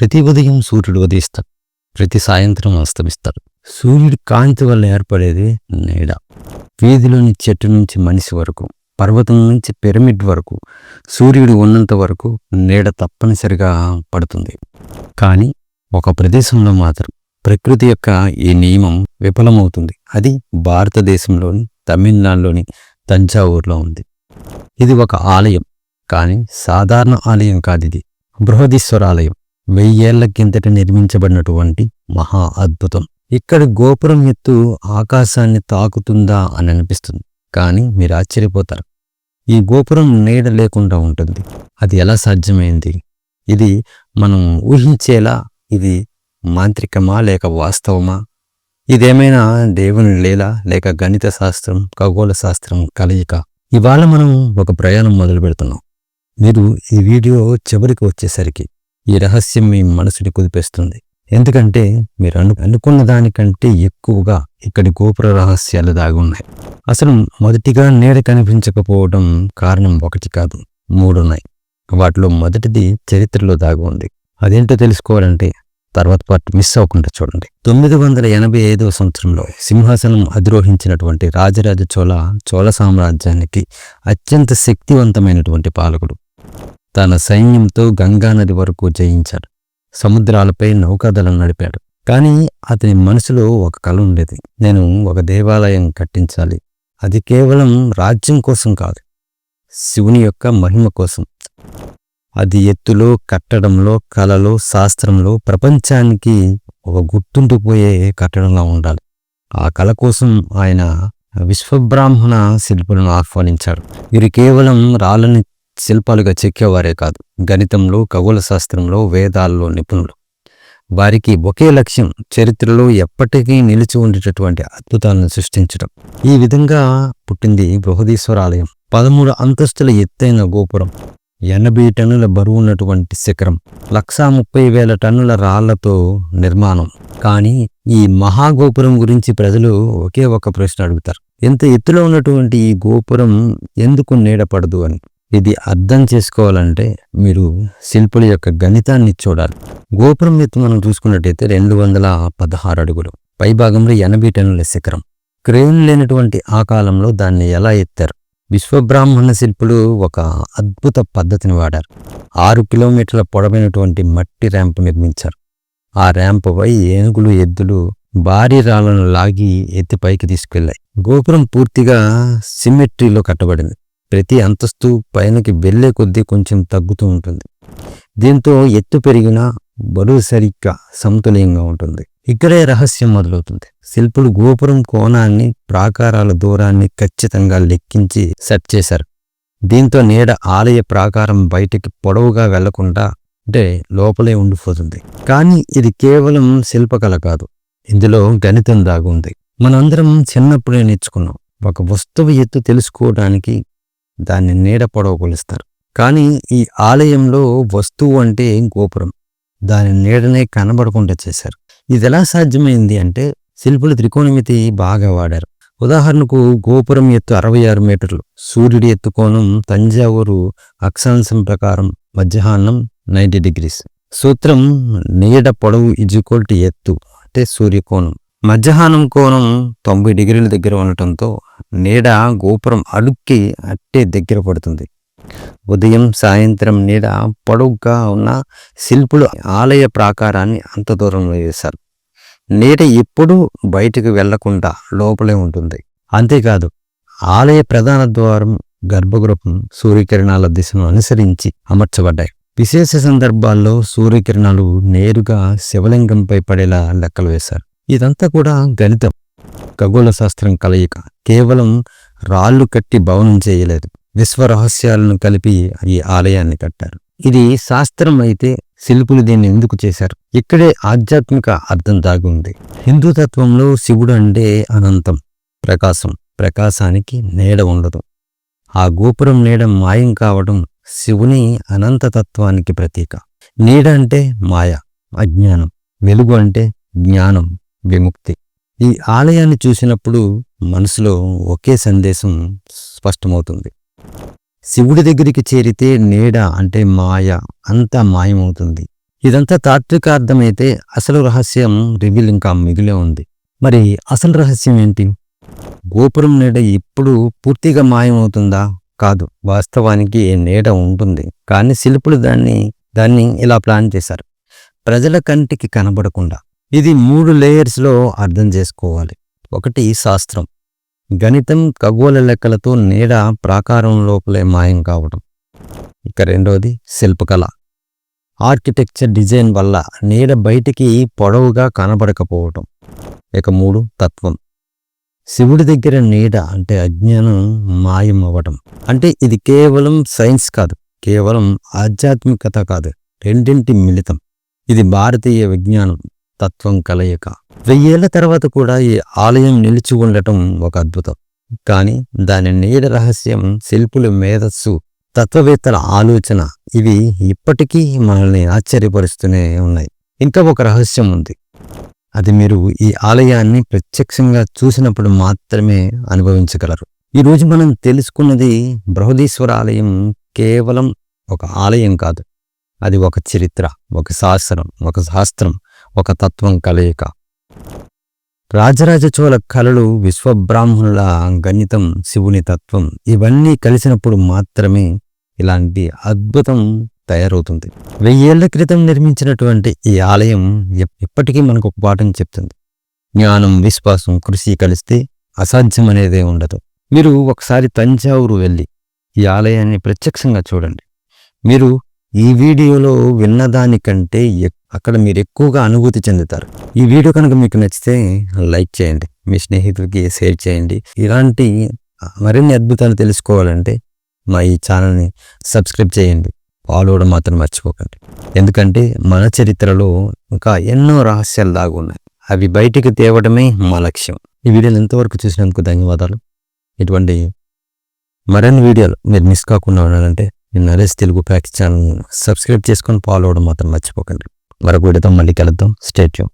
ప్రతి ఉదయం సూర్యుడు ఉదయిస్తాడు. ప్రతి సాయంత్రం అస్తమిస్తాడు. సూర్యుడి కాంతి వల్ల ఏర్పడేది నీడ. వీధిలోని చెట్టు నుంచి మనిషి వరకు పర్వతం నుంచి పిరమిడ్ వరకు సూర్యుడు ఉన్నంత వరకు నీడ తప్పనిసరిగా పడుతుంది. కానీ ఒక ప్రదేశంలో మాత్రం ప్రకృతి యొక్క ఈ నియమం విఫలమవుతుంది. అది భారతదేశంలోని తమిళనాడులోని తంజావూరులో ఉంది. ఇది ఒక ఆలయం. కానీ సాధారణ ఆలయం కాదు ఇది. బృహదీశ్వర ఆలయం. వెయ్యేళ్ళ కిందట నిర్మించబడినటువంటి మహా అద్భుతం. ఇక్కడ గోపురం ఎత్తు ఆకాశాన్ని తాకుతుందా అని అనిపిస్తుంది కానీ మీరు ఆశ్చర్యపోతారు. ఈ గోపురం నీడ లేకుండా ఉంటుంది. అది ఎలా సాధ్యమైంది? ఇది మనం ఊహించేలా ఇది మాంత్రికమా లేక వాస్తవమా? ఇదేమైనా దేవుని లేలా లేక గణిత శాస్త్రం ఖగోళ శాస్త్రం కలయిక? ఇవాళ మనం ఒక ప్రయాణం మొదలు పెడుతున్నాం మీరు ఈ వీడియో చివరికి వచ్చేసరికి ఈ రహస్యం మీ మనసుని కుదిపేస్తుంది. ఎందుకంటే మీరు అను అనుకున్న దానికంటే ఎక్కువగా ఇక్కడి గోపుర రహస్యాలు దాగి ఉన్నాయి. అసలు మొదటిగా నీడ కనిపించకపోవడం కారణం ఒకటి కాదు మూడున్నాయి. వాటిలో మొదటిది చరిత్రలో దాగి ఉంది. అదేంటో తెలుసుకోవాలంటే తర్వాత పార్ట్ మిస్ అవ్వకుండా చూడండి. తొమ్మిది వందల ఎనభై ఐదవ సంవత్సరంలో సింహాసనం అధిరోహించినటువంటి రాజరాజ చోళ చోళ సామ్రాజ్యానికి అత్యంత శక్తివంతమైనటువంటి పాలకుడు. తన సైన్యంతో గంగానది వరకు జయించాడు. సముద్రాలపై నౌకాదళం నడిపాడు. కానీ అతని మనసులో ఒక కల ఉండేది. నేను ఒక దేవాలయం కట్టించాలి. అది కేవలం రాజ్యం కోసం కాదు శివుని యొక్క మహిమ కోసం. అది ఎత్తులో కట్టడంలో కళలో శాస్త్రంలో ప్రపంచానికి ఒక గుర్తుండిపోయే కట్టడంలా ఉండాలి. ఆ కళ కోసం ఆయన విశ్వబ్రాహ్మణ శిల్పులను ఆహ్వానించాడు. వీరు కేవలం రాళ్ళని శిల్పాలుగా చెక్కేవారే కాదు. గణితంలో ఖగోళ శాస్త్రంలో వేదాల్లో నిపుణులు. వారికి ఒకే లక్ష్యం చరిత్రలో ఎప్పటికీ నిలిచి ఉండేటటువంటి అద్భుతాలను సృష్టించడం. ఈ విధంగా పుట్టింది బృహదీశ్వర ఆలయం పదమూడు అంతస్తుల ఎత్తైన గోపురం. ఎనభై టన్నుల బరువు ఉన్నటువంటి శిఖరం. లక్షా ముప్పై వేల టన్నుల రాళ్ళతో నిర్మాణం. కానీ ఈ మహాగోపురం గురించి ప్రజలు ఒకే ఒక ప్రశ్న అడుగుతారు. ఎంత ఎత్తులో ఉన్నటువంటి ఈ గోపురం ఎందుకు నీడపడదు అని? ఇది అర్థం చేసుకోవాలంటే మీరు శిల్పుల యొక్క గణితాన్ని చూడాలి. గోపురం ఎత్తు మనం చూసుకున్నట్టయితే రెండు వందల పదహారు అడుగులు. పైభాగంలో ఎనభై టన్నుల శిఖరం. క్రేన్ లేనటువంటి ఆ కాలంలో దాన్ని ఎలా ఎత్తారు? విశ్వబ్రాహ్మణ శిల్పులు ఒక అద్భుత పద్ధతిని వాడారు. ఆరు కిలోమీటర్ల పొడవైనటువంటి మట్టి ర్యాంప్ నిర్మించారు. ఆ ర్యాంపుపై ఏనుగులు ఎద్దులు భారీ రాళ్ళను లాగి ఎత్తి పైకి తీసుకెళ్ళాయి గోపురం పూర్తిగా సిమెట్రీలో కట్టబడింది. ప్రతి అంతస్తు పైనకి వెళ్ళే కొద్దీ కొంచెం తగ్గుతూ ఉంటుంది. దీంతో ఎత్తు పెరిగినా బరువు సరిగ్గా సమతుల్యంగా ఉంటుంది. ఇక్కడే రహస్యం మొదలవుతుంది. శిల్పులు గోపురం కోణాన్ని ప్రాకారాల దూరాన్ని ఖచ్చితంగా లెక్కించి సెట్ చేశారు. దీంతో నీడ ఆలయ ప్రాకారం బయటికి పొడవుగా వెళ్ళకుండా అంటే లోపలే ఉండిపోతుంది. కానీ ఇది కేవలం శిల్పకళ కాదు. ఇందులో గణితం దాగుంది. మనందరం చిన్నప్పుడే నేర్చుకున్నాం. ఒక వస్తువు ఎత్తు తెలుసుకోవడానికి దాన్ని నీడ పొడవు కొలుస్తారు. కానీ ఈ ఆలయంలో వస్తువు అంటే గోపురం. దాని నీడనే కనబడకుండా చేశారు. ఇది ఎలా సాధ్యమైంది అంటే శిల్పులు త్రికోణమితి బాగా వాడారు. ఉదాహరణకు గోపురం ఎత్తు అరవై ఆరు మీటర్లు సూర్యుడి ఎత్తు కోణం తంజావూరు అక్షాంశం ప్రకారం మధ్యాహ్నం నైంటీ డిగ్రీస్. సూత్రం నీడ పొడవు ఇజుకోల్టి ఎత్తు అంటే సూర్యకోణం. మధ్యాహ్నం కోణం తొంభై డిగ్రీల దగ్గర ఉండటంతో నీడ గోపురం అలుక్కి అట్టే దగ్గర పడుతుంది. ఉదయం సాయంత్రం నీడ పొడవుగా ఉన్న శిల్పులు ఆలయ ప్రాకారాన్ని అంత దూరంలో వేశారు. నీడ ఎప్పుడూ బయటకు వెళ్ళకుండా లోపలే ఉంటుంది. అంతేకాదు ఆలయ ప్రధాన ద్వారం గర్భగృహం సూర్యకిరణాల దిశను అనుసరించి అమర్చబడ్డాయి. విశేష సందర్భాల్లో సూర్యకిరణాలు నేరుగా శివలింగంపై పడేలా లెక్కలు వేశారు. ఇదంతా కూడా గణితం. ఖగోళ శాస్త్రం కలయిక కేవలం రాళ్ళు కట్టి భవనం చేయలేదు. విశ్వ రహస్యాలను కలిపి ఈ ఆలయాన్ని కట్టారు. ఇది శాస్త్రం అయితే శిల్పులు దీన్ని ఎందుకు చేశారు? ఇక్కడే ఆధ్యాత్మిక అర్థం దాగి ఉంది హిందూ తత్వంలో శివుడు అంటే అనంతం ప్రకాశం. ప్రకాశానికి నీడ ఉండదు. ఆ గోపురం నీడ మాయం కావడం శివుని అనంతతత్వానికి ప్రతీక. నీడ అంటే మాయ అజ్ఞానం. వెలుగు అంటే జ్ఞానం విముక్తి. ఈ ఆలయాన్ని చూసినప్పుడు మనసులో ఒకే సందేశం స్పష్టమవుతుంది. శివుడి దగ్గరికి చేరితే నీడ అంటే మాయ అంతా మాయమవుతుంది. ఇదంతా తాత్వికార్థమైతే అసలు రహస్యం రివీల్ ఇంకా మిగిలే ఉంది. మరి అసలు రహస్యం ఏంటి? గోపురం నీడ ఇప్పుడు పూర్తిగా మాయమవుతుందా? కాదు వాస్తవానికి నీడ ఉంటుంది. కానీ శిల్పులు దాన్ని దాన్ని ఇలా ప్లాన్ చేశారు. ప్రజల కంటికి కనబడకుండా. ఇది మూడు లేయర్స్లో అర్థం చేసుకోవాలి. ఒకటి శాస్త్రం. గణితం ఖగోళ లెక్కలతో నీడ ప్రాకారం లోపలే మాయం కావడం ఇక రెండోది శిల్పకళ. ఆర్కిటెక్చర్ డిజైన్ వల్ల నీడ బయటికి పొడవుగా కనబడకపోవటం. ఇక మూడు తత్వం. శివుడి దగ్గర నీడ అంటే అజ్ఞానం మాయం అవ్వటం అంటే ఇది కేవలం సైన్స్ కాదు కేవలం ఆధ్యాత్మికత కాదు రెండింటి మిళితం. ఇది భారతీయ విజ్ఞానం. తత్వం కలయిక. వెయ్యేళ్ళ తర్వాత కూడా ఈ ఆలయం నిలిచి ఉండటం ఒక అద్భుతం. కానీ దాని నీడ రహస్యం శిల్పుల మేధస్సు తత్వవేత్తల ఆలోచన ఇవి ఇప్పటికీ మనల్ని ఆశ్చర్యపరుస్తూనే ఉన్నాయి. ఇంకా ఒక రహస్యం ఉంది. అది మీరు ఈ ఆలయాన్ని ప్రత్యక్షంగా చూసినప్పుడు మాత్రమే అనుభవించగలరు. ఈ రోజు మనం తెలుసుకున్నది బృహదీశ్వర ఆలయం కేవలం ఒక ఆలయం కాదు. అది ఒక చరిత్ర ఒక శాస్త్రం ఒక శాస్త్రం ఒక తత్వం కలయిక. రాజరాజ చోళ కళలు విశ్వబ్రాహ్మణుల గణితం శివుని తత్వం. ఇవన్నీ కలిసినప్పుడు మాత్రమే ఇలాంటి అద్భుతం తయారవుతుంది. వెయ్యేళ్ళ క్రితం నిర్మించినటువంటి ఈ ఆలయం ఎప్- మనకు ఒక పాఠం చెప్తుంది. జ్ఞానం విశ్వాసం కృషి కలిస్తే అసాధ్యం అనేదే ఉండదు. మీరు ఒకసారి తంజావూరు వెళ్ళి ఈ ఆలయాన్ని ప్రత్యక్షంగా చూడండి. మీరు ఈ వీడియోలో విన్నదానికంటే అక్కడ మీరు ఎక్కువగా అనుభూతి చెందుతారు. ఈ వీడియో కనుక మీకు నచ్చితే లైక్ చేయండి మీ స్నేహితులకి షేర్ చేయండి. ఇలాంటి మరిన్ని అద్భుతాలు తెలుసుకోవాలంటే మా ఈ ఛానల్ని సబ్స్క్రైబ్ చేయండి. ఫాలో అవడం మాత్రం మర్చిపోకండి. ఎందుకంటే మన చరిత్రలో ఇంకా ఎన్నో రహస్యాలు దాగు ఉన్నాయి. అవి బయటికి తేవడమే మా లక్ష్యం. ఈ వీడియోలు ఎంతవరకు చూసినందుకు ధన్యవాదాలు. ఇటువంటి మరిన్ని వీడియోలు మీరు మిస్ కాకుండా ఉండాలంటే నేను Naresh Telugu facts channel subscribe చేసుకొని ఫాలో అవడం మాత్రం మర్చిపోకండి. మరొక వీడియోతో మళ్ళీ కలుద్దాం. స్టేట్యూ